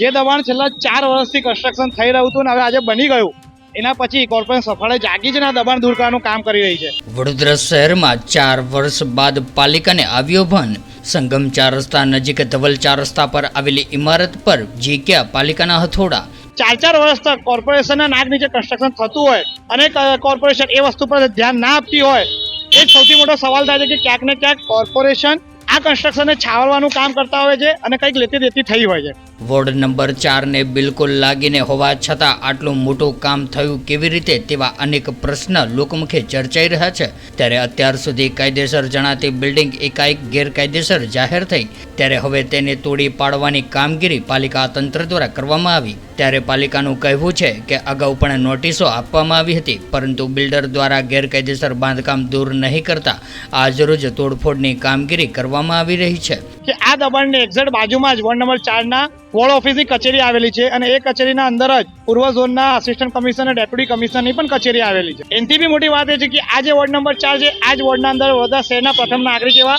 જે દબાણ છેલ્લા ચાર વર્ષથી કન્સ્ટ્રક્શન થઈ રહ્યું હતું ને હવે આજે બની ગયું એના પછી કોર્પોરેશન સફળે જાગી છે ને દબાણ દૂર કરવાનું કામ કરી રહી છે. વડોદરા શહેરમાં ચાર વર્ષ બાદ પાલિકાને આવ્યો ભન સંગમ ચાર રસ્તા નજીક ધવલ ચાર રસ્તા પર આવેલી ઇમારત પર જીક્યા પાલિકાના હથોડા. ચાર ચાર વર્ષ તક કોર્પોરેશનના નાક નીચે કન્સ્ટ્રક્શન થતું હોય અને કોર્પોરેશન એ વસ્તુ પર ધ્યાન ના આપતી હોય એ સૌથી મોટો સવાલ થાય છે કે ક્યાંક ને ક્યાંક કોર્પોરેશન આ કન્સ્ટ્રક્શનને છાવરવાનું કામ કરતા હોય છે અને કંઈક લેતી દેતી થઈ હોય છે. વોર્ડ નંબર ચારને બિલકુલ લાગીને હોવા છતાં આટલું મોટું કામ થયું કેવી રીતે તેવા અનેક પ્રશ્ન લોકમુખે ચર્ચાઈ રહ્યા છે. ત્યારે અત્યાર સુધી કાયદેસર જણાતી બિલ્ડિંગ એકાએક ગેરકાયદેસર જાહેર થઈ. ત્યારે હવે તેને તોડી પાડવાની કામગીરી પાલિકા તંત્ર દ્વારા કરવામાં આવી. ત્યારે પાલિકાનું કહેવું છે કે અગાઉ પણ નોટિસો આપવામાં આવી હતી, પરંતુ બિલ્ડર દ્વારા ગેરકાયદેસર બાંધકામ દૂર નહીં કરતા આજરોજ તોડફોડની કામગીરી કરવામાં આવી રહી છે. કે આ દબાણની એક્ઝેક્ટ બાજુમાં જ વોર્ડ નંબર ચારના વોર્ડ ઓફિસની કચેરી આવેલી છે અને એ કચેરીના અંદર જ પૂર્વ ઝોનના આસિસ્ટન્ટ કમિશનર ડેપ્યુટી કમિશનરની પણ કચેરી આવેલી છે. એનથી બી મોટી વાત એ છે કે આ જે વોર્ડ નંબર ચાર છે, આ જ વોર્ડના અંદર વડોદરા શહેરના પ્રથમ નાગરિક એવા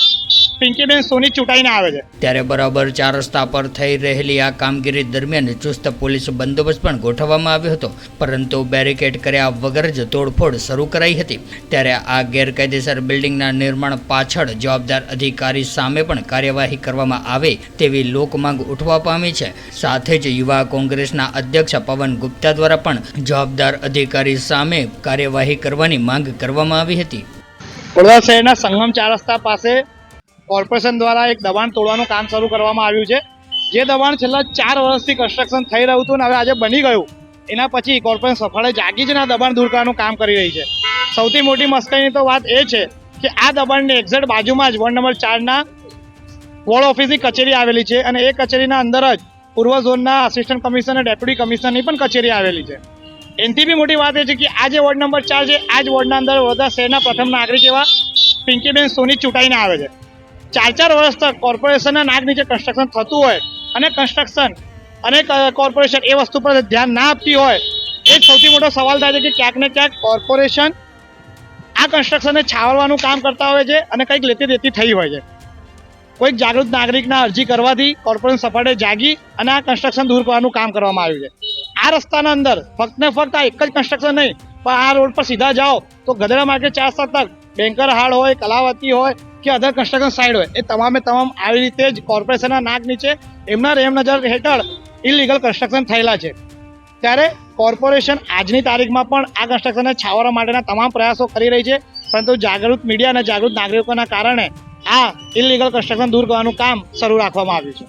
પિંકીબેન સોની ચૂંટાઈને આવે છે. ત્યારે બરાબર ચાર રસ્તા પર થઈ રહેલી આ કામગીરી દરમિયાન ચુસ્ત પોલીસ બંદોબસ્ત પણ ગોઠવવામાં આવ્યો હતો. પરંતુ બેરિકેડ કર્યા વગર જ તોડફોડ શરૂ કરાઈ હતી. ત્યારે આ ગેરકાયદેસર બિલ્ડિંગના નિર્માણ પાછળ જવાબદાર અધિકારી સામે પણ કાર્યવાહી કરવામાં આવે તેવી લોકમાંગ ઉઠવા પામી છે. સાથે જ યુવા કોંગ્રેસના અધ્યક્ષ પવન ગુપ્તા દ્વારા પણ જવાબદાર અધિકારી સામે કાર્યવાહી કરવાની માંગ કરવામાં આવી હતી. વડોદરા શહેરના સંગમ ચાર રસ્તા પાસે કોર્પોરેશન દ્વારા એક દબાણ તોડવાનું કામ શરૂ કરવામાં આવ્યું છે. જે દબાણ છેલ્લા ચાર વર્ષથી કન્સ્ટ્રક્શન થઈ રહ્યું હતું ને હવે આજે બની ગયું. એના પછી કોર્પોરેશન સફળે જાગી આ દબાણ દૂર કરવાનું કામ કરી રહી છે. સૌથી મોટી મસ્કરીની તો વાત એ છે કે આ દબાણની એક્ઝેક્ટ બાજુમાં જ વોર્ડ નંબર ચારના વોર્ડ ઓફિસની કચેરી આવેલી છે અને એ કચેરીના અંદર જ પૂર્વ ઝોનના આસિસ્ટન્ટ કમિશનર ડેપ્યુટી કમિશનરની પણ કચેરી આવેલી છે. એનથી બી મોટી વાત એ છે કે આ જે વોર્ડ નંબર ચાર છે, આ જ વોર્ડના અંદર વડોદરા શહેરના પ્રથમ નાગરિક એવા પિંકીબેન સોની ચૂંટાઈને આવે છે. ચાર ચાર વર્ષ તક કોર્પોરેશનના નાક નીચે કન્સ્ટ્રક્શન થતું હોય અને કન્સ્ટ્રક્શન અને કોર્પોરેશન એ વસ્તુ પર ધ્યાન ના આપતી હોય, એ સૌથી મોટો સવાલ થાય છે કે ક્યાંક ને ક્યાંક કોર્પોરેશન આ કન્સ્ટ્રક્શનને છાવરવાનું કામ કરતા હોય છે અને કંઈક લેતી દેતી થઈ હોય છે. કોઈક જાગૃત નાગરિકના અરજી કરવાથી કોર્પોરેશન સફળે જાગી અને આ કન્સ્ટ્રક્શન દૂર કરવાનું કામ કરવામાં આવ્યું છે. આ રસ્તાના અંદર ફક્ત ને ફક્ત આ એક જ કન્સ્ટ્રક્શન નહીં, પણ આ રોડ પર સીધા જાઓ તો ગધેડા માર્કેટ ચાર તક, બેંકર હાડ હોય, કલાવતી હોય કે અધર કન્સ્ટ્રક્શન સાઇડ હોય. એ તમામે તમામ આવી રીતે જ કોર્પોરેશનના નાક નીચે એમના રેમ નજર હેઠળ ઇલીગલ કન્સ્ટ્રક્શન થયેલા છે. ત્યારે કોર્પોરેશન આજની તારીખમાં પણ આ કન્સ્ટ્રક્શનને છાવરવા માટેના તમામ પ્રયાસો કરી રહી છે. પરંતુ જાગૃત મીડિયા અને જાગૃત નાગરિકોના કારણે આ ઇલીગલ કન્સ્ટ્રક્શન દૂર કરવાનું કામ શરૂ રાખવામાં આવ્યું છે.